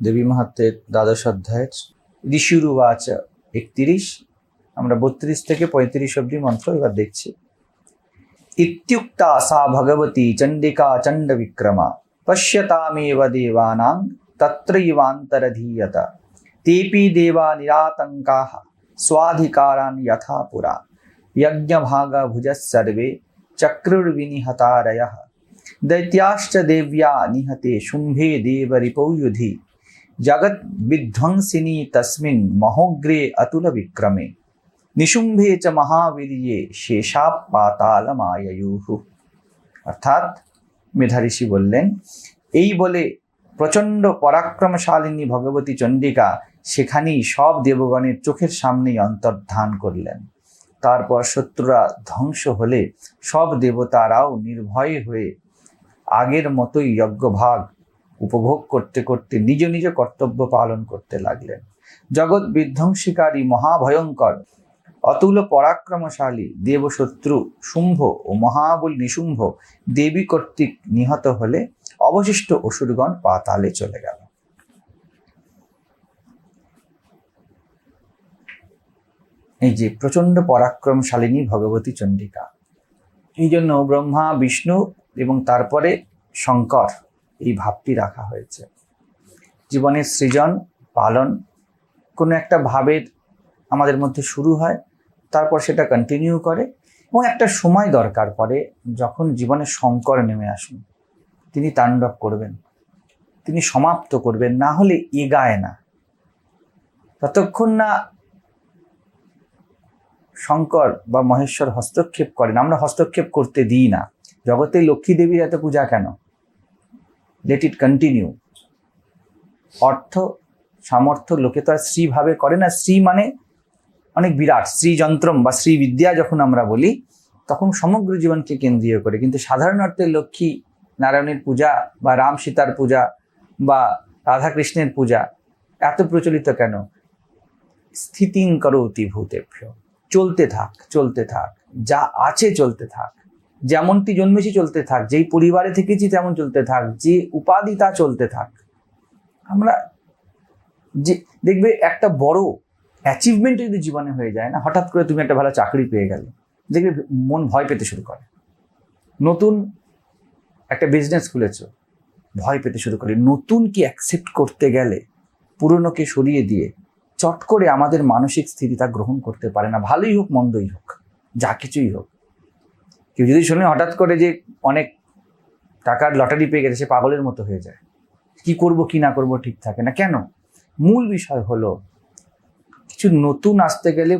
দেবী মাহাত্মের দ্বাদশ অধ্যায় ঋষিরুবাচ একত্রিশ আমরা বত্রিশ থেকে পঁয়ত্রিশ অব্দি মন্ত্র এবার দেখছি ইত্যুক্তা সা ভগবতী চণ্ডিকা চণ্ড বিক্রমা পশ্যতামেব দেবানাং তত্রৈবান্তরধীয়ত তেপি দেবা নিরাতঙ্কা स्वाधिकारान यथा पुरा यज्ञ भागा भुजः सर्वे चक्रुर्विनिहतारयः दैत्याश्च देव्या निहते शुम्भे देवरिपौ युधि জগৎ বিধ্বংসিনী তসমিন মহোগ্রে অতুল বিক্রমে নিশুম্ভে চ মহাবীর্যে শেষা পাতাল মায়ুহু অর্থাৎ মেধাঋষি বললেন এই বলে প্রচণ্ড পরাক্রমশালিনী ভগবতী চণ্ডিকা সেখানেই সব দেবগণের চোখের সামনেই অন্তর্ধান করলেন। তারপর শত্রুরা ধ্বংস হলে সব দেবতারাও নির্ভয় হয়ে আগের মতোই যজ্ঞভাগ উপভোগ করতে করতে, নিজ নিজ কর্তব্য পালন করতে লাগলেন। জগৎ বিধ্বংসীকারী, মহাভয়ঙ্কর, অতুল পরাক্রমশালী, দেবশত্রু, শুম্ভ ও মহাবল নিশুম্ভ দেবী কর্তৃক নিহত হলে অবশিষ্ট অসুরগণ পাতালে চলে গেল। এই যে প্রচণ্ড পরাক্রমশালিনী ভগবতী চণ্ডিকা, এই জন্য ব্রহ্মা, বিষ্ণু এবং তারপরে শঙ্কর এই ভাবটি রাখা হয়েছে। জীবনের সৃজন, পালন, কোনো একটা ভাবের আমাদের মধ্যে শুরু হয়, তারপর সেটা কন্টিনিউ করে এবং একটা সময় দরকার পড়ে যখন জীবনে শঙ্কর নেমে আসুন তিনি তাণ্ডব করবেন, তিনি সমাপ্ত করবেন, না হলে এগায় না। ততক্ষণ না শঙ্কর বা মহেশ্বর হস্তক্ষেপ করেন। আমরা হস্তক্ষেপ করতে দিই না। জগতে লক্ষ্মী দেবীর এত পূজা কেন? লেট ইট কন্টিনিউ অর্থ, সামর্থ্য লোকে তো আর শ্রীভাবে করে না। শ্রী মানে অনেক বিরাট। শ্রীযন্ত্রম বা শ্রীবিদ্যা যখন আমরা বলি, তখন সমগ্র জীবনকে কেন্দ্রীয় করে। কিন্তু সাধারণ অর্থে লক্ষ্মী নারায়ণের পূজা বা রাম সীতার পূজা বা রাধাকৃষ্ণের পূজা এত প্রচলিত কেন? স্থিতিং করতি ভূতেভ্য। চলতে থাক চলতে থাক। যা আছে চলতে থাক। যেমনটি জন্মেছি চলতে থাক, যেই পরিবারে থেকেছি তেমন চলতে থাক, যে উপাধি তা চলতে থাক। আমরা যে, দেখবে একটা বড় অ্যাচিভমেন্ট যদি জীবনে হয়ে যায় না, হঠাৎ করে তুমি একটা ভালো চাকরি পেয়ে গেলে। দেখবে মন ভয় পেতে শুরু করে। নতুন একটা বিজনেস খুলেছ, ভয় পেতে শুরু করে। নতুন কি অ্যাকসেপ্ট করতে গেলে, পুরনোকে সরিয়ে দিয়ে চট করে আমাদের মানসিক স্থিতি তা গ্রহণ করতে পারে না। ভালোই হোক, মন্দই হোক, যা কিছুই হোক। কেউ যদি শুনে হঠাৎ করে যে অনেক টাকার লটারি পেয়ে গেছে, সে পাগলের মতো হয়ে যায়। কি করব, কি না করব ঠিক থাকে না। কেন? মূল বিষয় হলো, কিছু নতুন আসতে গেলে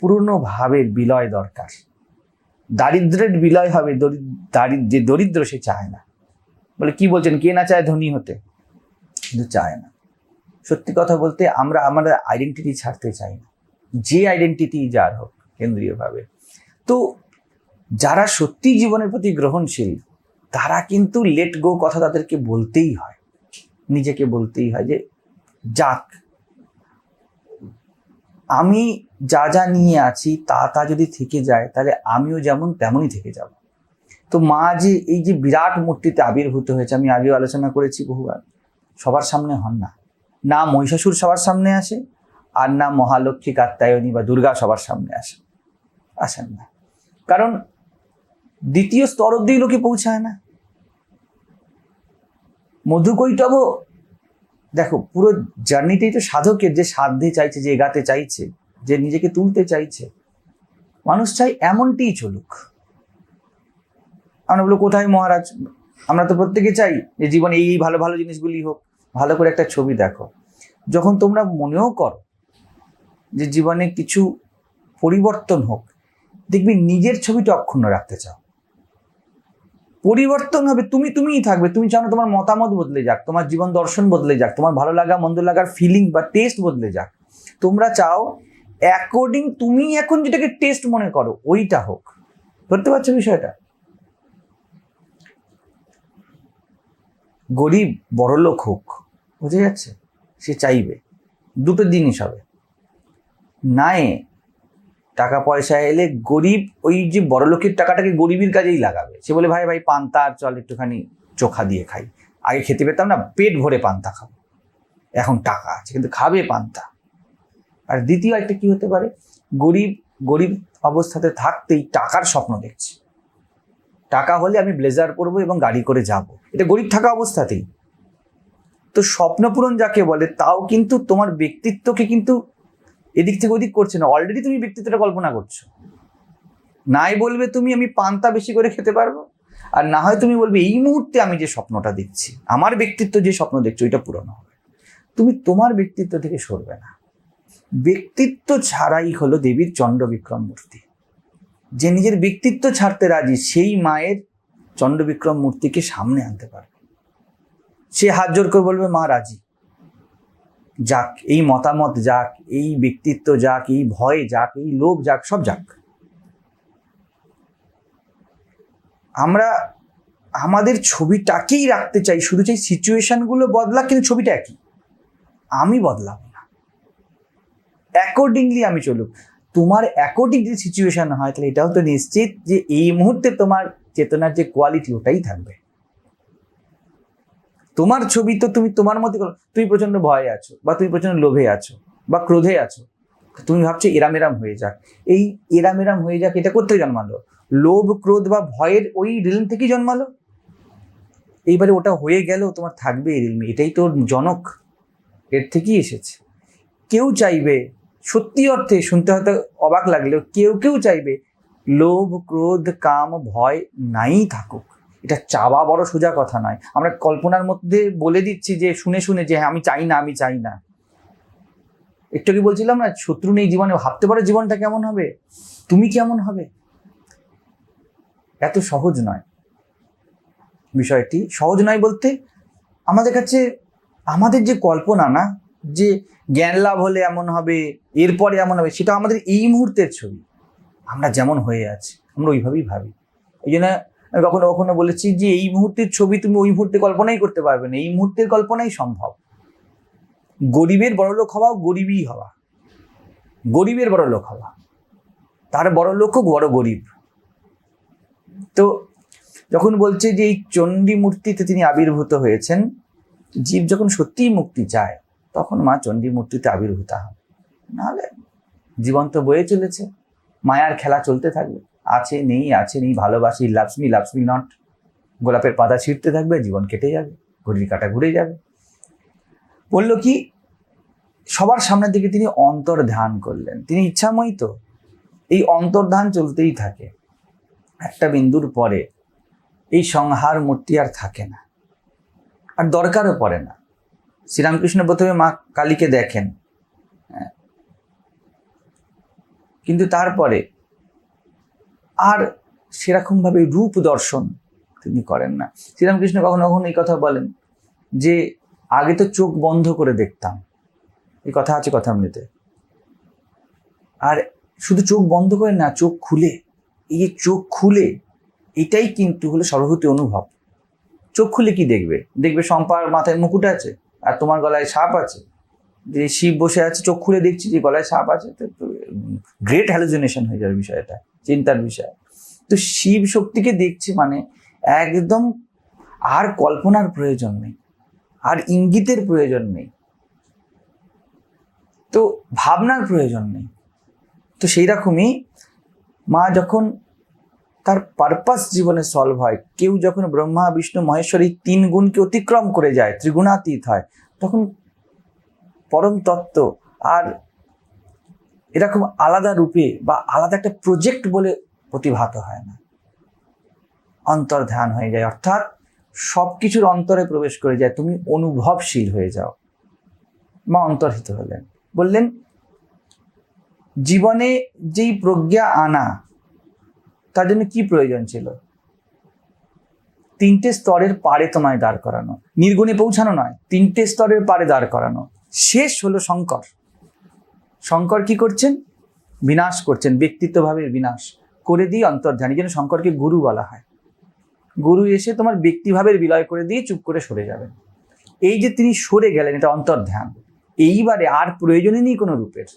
পুরনো ভাবের বিলয় দরকার। দারিদ্রের বিলয় হবে দারিদ্র যে দরিদ্র সে চায় না। বলে কি বলছেন? কে না চায় ধনী হতে? কিন্তু চায় না। সত্যি কথা বলতে আমরা আমাদের আইডেন্টিটি ছাড়তে চাই না। যে আইডেন্টিটি যার হোক, কেন্দ্রীয়ভাবে। তো যারা সত্যি জীবনের প্রতি গ্রহণশীল, তারা কিন্তু লেট গো কথা তাদেরকে বলতেই হয়। নিজেকে বলতেই হয় যে, যাক, আমি যা যা নিয়ে আছি, তা তা যদি থেকে যায়, তাহলে আমিও যেমন তেমনই থেকে যাব। তো মা যে, এই যে বিরাট মূর্তিতে আবির্ভূত হয়েছে, আমি আগেও আলোচনা করেছি বহুবার, সবার সামনে হন না। না মহিষাসুর সবার সামনে আসে, আর না মহালক্ষ্মী কাত্যায়নী বা দুর্গা সবার সামনে আসে, আসেন না। কারণ দ্বিতীয় স্তর অব্দি লোকে পৌঁছায় না। মধুকৈটব দেখো, পুরো জার্নিটাই তো সাধকের যে সাধ্যে চাইছে, যে এগাতে চাইছে, যে নিজেকে তুলতে চাইছে। মানুষ চাই এমনটিই চলুক। আমরা বলো, কোথায় মহারাজ? আমরা তো প্রত্যেকে চাই যে জীবনে এই এই ভালো ভালো জিনিসগুলি হোক, ভালো করে একটা ছবি দেখো। যখন তোমরা মনেও করো যে জীবনে কিছু পরিবর্তন হোক, দেখবি নিজের ছবিটা অক্ষুণ্ণ রাখতে চাও। পরিবর্তন হবে, তুমি, তুমিই থাকবে, তুমি চাও না তোমার মতামত বদলে যাক, তোমার জীবন দর্শন বদলে যাক, তোমার ভালো লাগা, মন্দ লাগার ফিলিং বা টেস্ট বদলে যাক। তোমরা চাও অ্যাকর্ডিং তুমি এখন যেটাকে টেস্ট মনে করো, ওইটা হোক। ধরতে পারছ বিষয়টা? গরিব, বড়লোক হোক, বুঝে যাচ্ছে? সে চাইবে। দুটো জিনিস হবে। নায়ে টাকা পয়সা এলে গরিব, ওই যে বড় লোকের টাকাটাকে গরিবের কাজেই লাগাবে। সে বলে, ভাই ভাই, পান্তা আর চল একটুখানি চোখা দিয়ে খাই। আগে খেতে পেতাম না, পেট ভরে পান্তা খাব। এখন টাকা আছে, কিন্তু খাবে পান্তা। আর দ্বিতীয় একটা কি হতে পারে? গরিব গরিব অবস্থাতে থাকতেই টাকার স্বপ্ন দেখছে। টাকা হলে আমি ব্লেজার পরবো এবং গাড়ি করে যাব। এটা গরিব থাকা অবস্থাতেই। তো স্বপ্নপূরণ যাকে বলে, তাও কিন্তু তোমার ব্যক্তিত্বকে কিন্তু এদিক থেকে ওদিক করছে না। অলরেডি তুমি ব্যক্তিত্বটা কল্পনা করছ। নাই বলবে তুমি আমি পান্তা বেশি করে খেতে পারব? আর না হয় তুমি বলবে, এই মুহূর্তে আমি যে স্বপ্নটা দেখছি, আমার ব্যক্তিত্ব যে স্বপ্ন দেখছ ওইটা পূরণ হবে। তুমি তোমার ব্যক্তিত্ব থেকে সরবে না। ব্যক্তিত্ব ছাড়াই হলো দেবীর চন্দ্র বিক্রম মূর্তি। যে নিজের ব্যক্তিত্ব ছাড়তে রাজি, সেই মায়ের চন্দ্র বিক্রম মূর্তিকে সামনে আনতে পারবে। সে হাত জোর করে বলবে, মা, রাজি। যাক, এই মতামত যাক, এই ব্যক্তিত্ব যাক, এই ভয় যাক, এই লোভ যাক, সব যাক। আমরা আমাদের ছবিটাকেই রাখতে চাই, শুধু চাই সিচুয়েশনগুলো বদলাক, কিন্তু ছবিটা একই। আমি বদলাবো না। অ্যাকর্ডিংলি আমি চলুক। তোমার অ্যাকর্ডিং যদি সিচুয়েশন হয়, তাহলে এটাও তো নিশ্চিত যে এই মুহূর্তে তোমার চেতনার যে কোয়ালিটি ওটাই থাকবে। তোমার ছবি তো তুমি তোমার করো তুমি প্রচণ্ড ভয়ে আছো, বা তুমি প্রচণ্ড লোভে আছো, বা ক্রোধে আছো। তুমি ভাবছ এরাম এরাম হয়ে যাক। এই এরাম এরাম হয়ে যাক, এটা করতে জন্মালো? লোভ, ক্রোধ বা ভয়ের ওই রিলম থেকেই জন্মালো? এইবারে ওটা হয়ে গেলেও তোমার থাকবে এই রিলমে এটাই তোর জনক। এর থেকেই এসেছে। কেউ চাইবে, সত্যি অর্থে শুনতে হয়তো অবাক লাগলেও কেউ কেউ চাইবে, লোভ, ক্রোধ, কাম, ভয় নাই থাকুক। এটা চাওয়া বড় সোজা কথা নয়। আমরা কল্পনার মধ্যে বলে দিচ্ছি যে, শুনে শুনে যে হ্যাঁ আমি চাই না, আমি চাই না। একটু কি বলছিলাম না, শত্রু নেই জীবনে, ভাবতে পারো জীবনটা কেমন হবে? তুমি কেমন হবে? এত সহজ নয়। বিষয়টি সহজ নয় বলতে আমাদের কাছে, আমাদের যে কল্পনা না, যে জ্ঞান লাভ হলে এমন হবে, এরপরে এমন হবে, সেটা আমাদের এই মুহূর্তের ছবি। আমরা যেমন হয়ে আছি, আমরা ওইভাবেই ভাবি। এই জন্য আমি কখনো কখনো বলেছি যে এই মুহূর্তের ছবি তুমি ওই মুহূর্তে কল্পনাই করতে পারবে না। এই মুহূর্তের কল্পনাই সম্ভব। গরিবের বড়লোক হওয়া গরিবই হওয়া। গরিবের বড় লোক হওয়া। তার বড় লোক হোক, বড় গরিব। তো যখন বলছে যে এই চণ্ডী মূর্তিতে তিনি আবির্ভূত হয়েছেন, জীব যখন সত্যিই মুক্তি চায়, তখন মা চণ্ডী মূর্তিতে আবির্ভূত হন। নাহলে জীবন তো বয়ে চলেছে। মায়ার খেলা চলতে থাকবে। আছে, নেই আছে, নেই, ভালোবাসি loves me loves me not গোলাপের পাতা ছিঁড়তে থাকবে, জীবন কেটে যাবে, ঘড়ির কাটা ঘুরে যাবে। বলল কি, সবার সামনের দিকে তিনি অন্তর ধ্যান করলেন। তিনি ইচ্ছাময়ী তো, এই অন্তর্ধান চলতেই থাকে। একটা বিন্দুর পরে এই সংহার মূর্তি আর থাকে না, আর দরকারও পড়ে না। শ্রীরামকৃষ্ণ প্রথমে মা কালীকে দেখেন হ্যাঁ। কিন্তু তারপরে আর সেরকমভাবে রূপ দর্শন তিনি করেন না। শ্রীরামকৃষ্ণ কখনো কখনো এই কথা বলেন যে, আগে তো চোখ বন্ধ করে দেখতাম। এই কথা আছে কথা এমনিতে আর শুধু চোখ বন্ধ করে না, চোখ খুলে। এই যে চোখ খুলে, এটাই কিন্তু হলো সর্বভূতি অনুভব। চোখ খুলে কি দেখবে? দেখবে সম্পার মাথায় মুকুট আছে, আর তোমার গলায় সাপ আছে। যে শিব বসে আছে, চোখ খুলে দেখছি যে গলায় সাপ আছে, তো গ্রেট হ্যালুজিনেশন হয়ে যাবে বিষয়টা। চিন্তার বিষয়। তো শিব শক্তিকে দেখছে মানে একদম আর কল্পনার প্রয়োজন নেই, আর ইঙ্গিতের প্রয়োজন নেই, তো ভাবনার প্রয়োজন নেই। তো সেই রকমই মা যখন তার পারপাস জীবনে সলভ হয়, কেউ যখন ব্রহ্মা, বিষ্ণু, মহেশ্বর তিন গুণকে অতিক্রম করে যায়, ত্রিগুণাতীত হয়, তখন পরম তত্ত্ব আর এরকম আলাদা রূপে বা আলাদা একটা প্রজেক্ট বলে প্রতিভাত হয় না। অন্তর ধ্যান হয়ে যায়, অর্থাৎ সব কিছুর অন্তরে প্রবেশ করে যায়, তুমি অনুভবশীল হয়ে যাও মা অন্তর্হিত হলেন বললেন, জীবনে যেই প্রজ্ঞা আনা, তার জন্য কি প্রয়োজন ছিল? তিনটে স্তরের পারে তোমায় দাঁড় করানো। নির্গুণে পৌঁছানো নয়, তিনটে স্তরের পারে দাঁড় করানো। শেষ হলো শঙ্কর শঙ্কর কি করছেন? বিনাশ করছেন ব্যক্তিত্বভাবের বিনাশ করে দিয়ে এই জন্য শঙ্করকে গুরু বলা হয়। গুরু এসে তোমার ব্যক্তিভাবের বিলয় করে দিয়ে চুপ করে সরে যাবেন। এই যে তিনি সরে গেলেন, এটা অন্তর্ধ্যান এইবারে আর প্রয়োজনই নেই কোনো রূপের।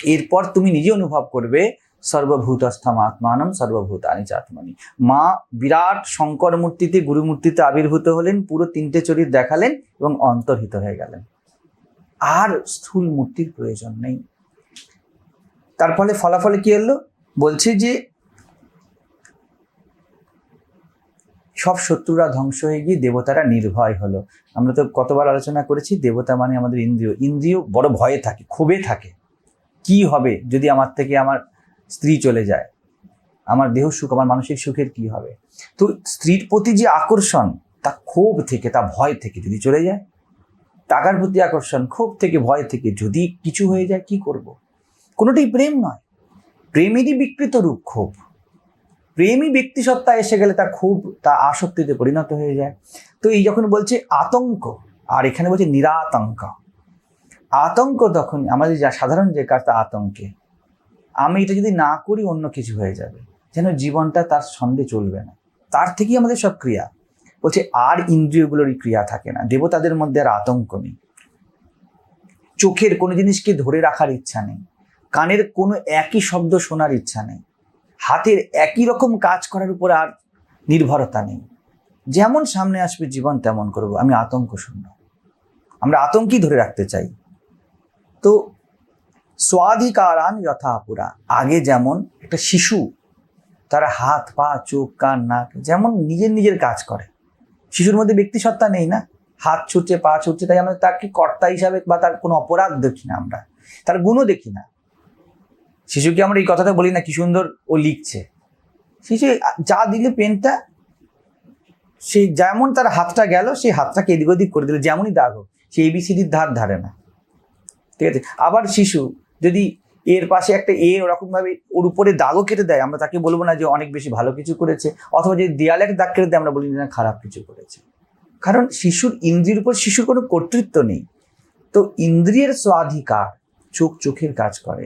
এরপর তুমি নিজে অনুভব করবে সর্বভূতস্থম আত্মানম সর্বভূতানি চাত্মনি। মা বিরাট শঙ্কর মূর্তিতে গুরুমূর্তিতে আবির্ভূত হলেন, পুরো তিনটে চরিত দেখালেন এবং অন্তর্হিত হয়ে গেলেন। আর স্থূল মূর্তির প্রয়োজন নেই। তার ফলে ফলাফলে কি হলো বলছে যে সব শত্রুরা ধ্বংস হয়ে গিয়ে দেবতারা নির্ভয় হলো। আমরা তো কতবার আলোচনা করেছি, দেবতা মানে আমাদের ইন্দ্রিয়। ইন্দ্রিয় বড় ভয়ে থাকে, ক্ষোভে থাকে। কি হবে যদি আমার থেকে আমার স্ত্রী চলে যায়? আমার দেহ সুখ, আমার মানসিক সুখের কি হবে? তো স্ত্রীর প্রতি যে আকর্ষণ, তা ক্ষোভ থেকে, তা ভয় থেকে যদি চলে যায় টাকার প্রতি আকর্ষণ, ক্ষোভ থেকে, ভয় থেকে, যদি কিছু হয়ে যায় কি করব। কোনোটাই প্রেম নয়। প্রেমেরই বিকৃত রূপ ক্ষোভ। প্রেমী ব্যক্তি সত্তা এসে গেলে তা খুব, তা আসক্তিতে পরিণত হয়ে যায়। তো এই যখন বলছে আতঙ্ক, আর এখানে বলছে নিরাতঙ্ক। আতঙ্ক তখন আমাদের যা সাধারণ যে কাজ তা আতঙ্কে। আমি এটা যদি না করি, অন্য কিছু হয়ে যাবে। যেন জীবনটা তার সঙ্গে চলবে না। তার থেকেই আমাদের সব ক্রিয়া। বলছে, আর ইন্দ্রিয়গুলোরই ক্রিয়া থাকে না, দেবতাদের মধ্যে আর আতঙ্ক নেই। চোখের কোনো জিনিসকে ধরে রাখার ইচ্ছা নেই, কানের কোনো একই শব্দ শোনার ইচ্ছা নেই, হাতের একই রকম কাজ করার উপর আর নির্ভরতা নেই। যেমন সামনে আসবে জীবন, তেমন করব, আমি আতঙ্ক শূন্য। আমরা আতঙ্কই ধরে রাখতে চাই। তো স্বাধিকারান যথাপুরা আগে যেমন একটা শিশু, তারা হাত, পা, চোখ, কান, নাক, যেমন নিজের নিজের কাজ করে শিশুর মধ্যে ব্যক্তি সত্তা নেই না? হাত ছুটছে পা ছুটছে তাই আমরা তাকে কর্তা হিসাবে বা তার কোনো অপরাধ দেখি না আমরা। তার গুণও দেখি না। শিশুকে আমরা এই কথাটা বলি না, কি সুন্দর ও লিখছে। শিশু যা দিলে পেনটা, সে যেমন তার হাতটা গেল, সেই হাতটাকে এদিক ওদিক করে দিল, যেমনই দাগ হোক, সে এবিসিডির ধার ধারে না। ঠিক আছে? আবার শিশু যদি এর পাশে একটা এ ওরকম ভাবে ওর উপরে দাগও কেটে দেয়। আমরা তাকে বলব না যে অনেক বেশি ভালো কিছু করেছে, অথবা যদি দেয়ালে একটা দাগ কেটে দেয়, আমরা বলি না খারাপ কিছু করেছে। কারণ শিশুর ইন্দ্রিয়ের উপর শিশুর কোনো কর্তৃত্ব নেই। তো ইন্দ্রিয়ের স্বাধিকার চোখ চোখের কাজ করে,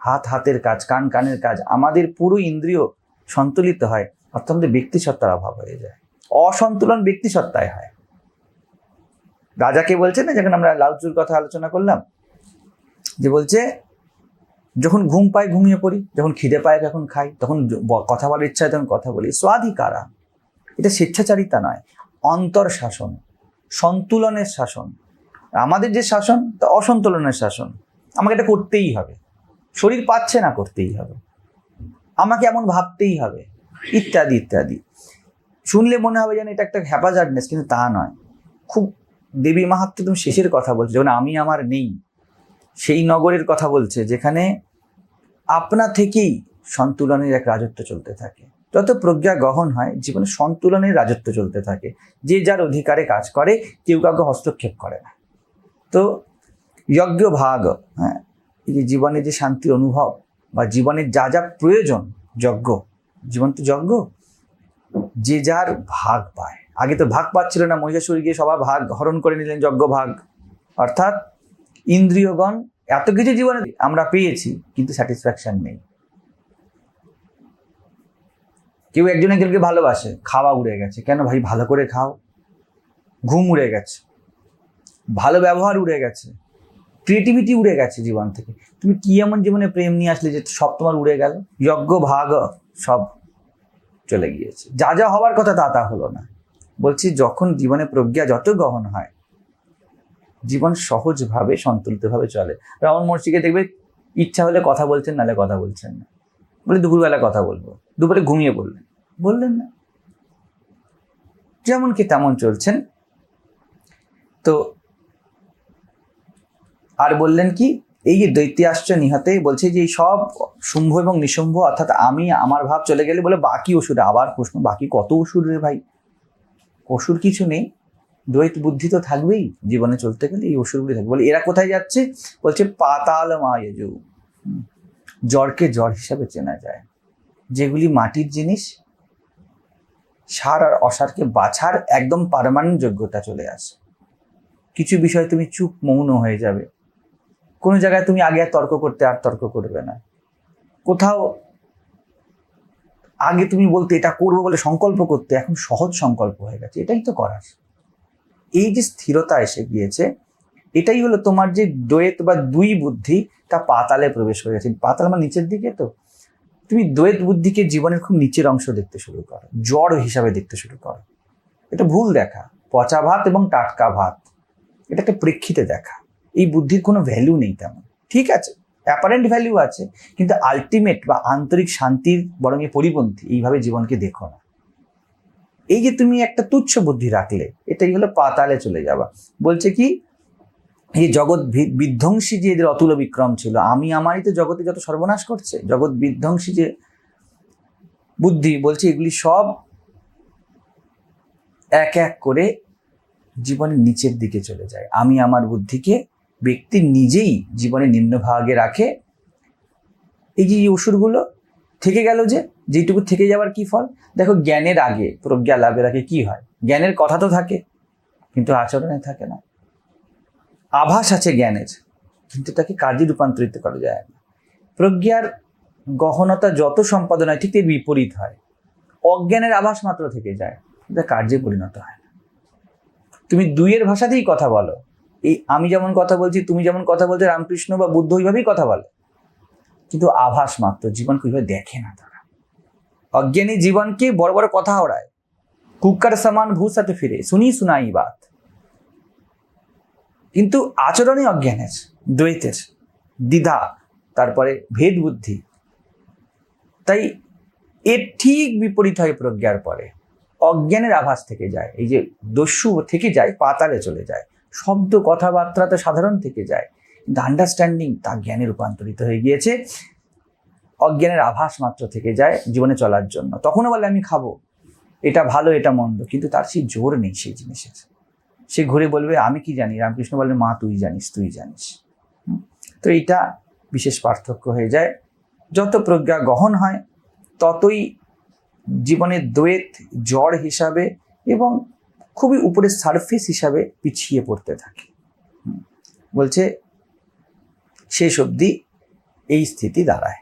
হাত হাতের কাজ, কান কানের কাজ, আমাদের পুরো ইন্দ্রিয় সন্তুলিত হয়, অর্থাৎ আমাদের ব্যক্তি সত্তার অভাব হয়ে যায়। অসন্তুলন ব্যক্তি সত্তায় হয়। রাজাকে বলছে না, যখন আমরা লাউচুর কথা আলোচনা করলাম, যে বলছে যখন ঘুম পাই ঘুমিয়ে পড়ি, যখন খিদে পায় তখন খাই, তখন কথা বলার ইচ্ছা হয়, তখন কথা বলি। স্বাধিকারা এটা স্বেচ্ছাচারিতা নয়, অন্তর শাসন, সন্তুলনের শাসন। আমাদের যে শাসন, তা অসন্তুলনের শাসন। আমাকে এটা করতেই হবে। শরীর পাচ্ছে না, করতেই হবে। আমাকে এমন ভাবতেই হবে, ইত্যাদি ইত্যাদি। শুনলে মনে হবে যেন এটা একটা হ্যাপাজার্ডনেস কিন্তু তা নয়। খুব দেবী মাহাত্ম্য তুমি শেষের কথা বলছো, যেমন আমি আমার নেই। সেই নগরের কথা বলছে, যেখানে আপনা থেকেই সন্তুলনের এক রাজত্ব চলতে থাকে। যত প্রজ্ঞা গহন হয়, জীবনে সন্তুলনের রাজত্ব চলতে থাকে। যে যার অধিকারে কাজ করে, কেউ কাউকে হস্তক্ষেপ করে না। তো যজ্ঞ ভাগ হ্যাঁ এই যে জীবনে যে শান্তির অনুভব বা জীবনের যা যা প্রয়োজন যজ্ঞ জীবন তো যজ্ঞ, যে যার ভাগ পায়। আগে তো ভাগ পাচ্ছিল না, মহিষাসুর গিয়ে সবার ভাগ হরণ করে নিলেন যজ্ঞ ভাগ। অর্থাৎ ইন্দ্রিয়গণ এত কিছু জীবনে আমরা পেয়েছি, কিন্তু স্যাটিসফ্যাকশন নেই। কেউ একজন একজনকে ভালোবাসে, খাওয়া উড়ে গেছে। কেন ভাই, ভালো করে খাও। ঘুম উড়ে গেছে। ভালো ব্যবহার উড়ে গেছে। ক্রিয়েটিভিটি উড়ে গেছে জীবন থেকে। তুমি কি এমন জীবনে প্রেম নিয়ে আসলে যে সব তোমার উড়ে গেল? যজ্ঞ, ভাগ, সব চলে গিয়েছে। যা যা হওয়ার কথা তা তা হলো না। বলছি, যখন জীবনে প্রজ্ঞা যত গহন হয় জীবন সহজভাবে, সন্তুলিতভাবে চলে। রামন মর্ষিকে দেখবে ইচ্ছা হলে কথা বলছেন নালে কথা বলছেন না। বলে দুপুরবেলা কথা বলব। দুপুরে ঘুমিয়ে পড়লেন। বললেন না। যেমন কি তেমন চলছেন। তো আর বললেন কি, এই যে দৈত্যাশ্চ নিহতে বলছে যে সব শুম্ভ এবং নিশুম্ভ, অর্থাৎ আমি, আমার ভাব চলে গেলে বলে বাকি অসুর, আবার প্রশ্ন, বাকি কত অসুর রে ভাই? অসুর কিছু নেই। দ্বৈত বুদ্ধি তো থাকবেই, জীবনে চলতে গেলে এই অসুরগুলি থাকবে। বলে, এরা কোথায় যাচ্ছে? বলছে পাতাল মায়জু। জড়কে জড় হিসাবে চেনা যায়। যেগুলি মাটির জিনিস, সার আর অসারকে বাছার একদম পারমানেন্ট যোগ্যতা চলে আসে। কিছু বিষয় তুমি চুপ মৌন হয়ে যাবে। কোনো জায়গায় তুমি আগে আর তর্ক করতে আর তর্ক করবে না। কোথাও আগে তুমি বলতে, এটা করব বলে সংকল্প করতে এখন সহজ সংকল্প হয়ে গেছে। এটাই তো করার। এই যে স্থিরতা এসে গিয়েছে, এটাই হলো তোমার যে দ্বৈত বা দুই বুদ্ধি, তা পাতালে প্রবেশ করে গেছে। পাতাল মানে নিচের দিকে তো? তুমি দ্বৈত বুদ্ধিকে জীবনের খুব নিচের অংশ দেখতে শুরু করো, জড় হিসাবে দেখতে শুরু করো। এটা ভুল দেখা, পচা ভাত এবং টাটকা ভাত, এটা একটা প্রেক্ষিতে দেখা। এই বুদ্ধির কোনো ভ্যালু নেই তেমন। ঠিক আছে অ্যাপারেন্ট ভ্যালু আছে, কিন্তু আলটিমেট বা আন্তরিক শান্তির বরং এ পরিপন্থী, এইভাবে জীবনকে দেখো না। এই যে তুমি একটা তুচ্ছ বুদ্ধি রাখলে, এটাই হলো পাতালে চলে যাওয়া। বলছে কি, এই জগৎ বিধ্বংসী যে এদের অতুল বিক্রম ছিল, আমি, আমারই তো জগতে যত সর্বনাশ করছে, জগৎ বিধ্বংসী যে বুদ্ধি, বলছে এগুলি সব এক এক করে জীবনের নিচের দিকে চলে যায়। আমি আমার বুদ্ধিকে ব্যক্তি নিজেই জীবনে নিম্নভাগে রাখে। এই যে অসুরগুলো থেকে গেল যে যেটুকু থেকে যাওয়ার কি ফল? দেখো, জ্ঞানের আগে, প্রজ্ঞা লাভের আগে কি হয়? জ্ঞানের কথা তো থাকে, কিন্তু আচরণে থাকে না। আভাস আছে জ্ঞানের, কিন্তু তাকে কাজে রূপান্তরিত করা যায় না। প্রজ্ঞার গহনতা যত সম্পাদন হয়, ঠিক বিপরীত হয়। অজ্ঞানের আভাস মাত্র থেকে যায় এটা কার্যে পরিণত হয় না। তুমি দুইয়ের ভাষাতেই কথা বলো। এই আমি যেমন কথা বলছি, তুমি যেমন কথা বলতে রামকৃষ্ণ বা বুদ্ধ ওইভাবেই কথা বলে। কিন্তু আভাস মাত্র, জীবনকে ওইভাবে দেখে না তারা। অজ্ঞানী জীবনকে বড় বড় কথা ওড়ায়। কুকার সমান ভূসাতে ফিরে, শুনি শুনাই বাত। কিন্তু আচরণে অজ্ঞানের, দ্বৈতের, দ্বিধা, তারপরে ভেদ বুদ্ধি। তাই এর ঠিক বিপরীত হয় প্রজ্ঞার পরে। অজ্ঞানের আভাস থেকে যায়, এই যে দস্যু থেকে যায়, পাতালে চলে যায়। শব্দ কথাবার্তা তো সাধারণ থেকে যায়। কিন্তু আন্ডারস্ট্যান্ডিং তা জ্ঞানে রূপান্তরিত হয়ে গিয়েছে। অজ্ঞানের আভাস মাত্র থেকে যায় জীবনে চলার জন্য। তখনও বলে, আমি খাব। এটা ভালো, এটা মন্দ। কিন্তু তার সেই জোর নেই সেই জিনিসের। সে ঘুরে বলবে, আমি কি জানি? রামকৃষ্ণ বলবে মা, তুই জানিস তুই জানিস। তো এইটা বিশেষ পার্থক্য হয়ে যায়। যত প্রজ্ঞা গহন হয়, ততই জীবনের দ্বৈত, জড় হিসাবে এবং খুবই উপরে সারফেস হিসাবে পিছিয়ে পড়তে থাকে। বলছে শেষ অবধি এই স্থিতি দাঁড়ায়।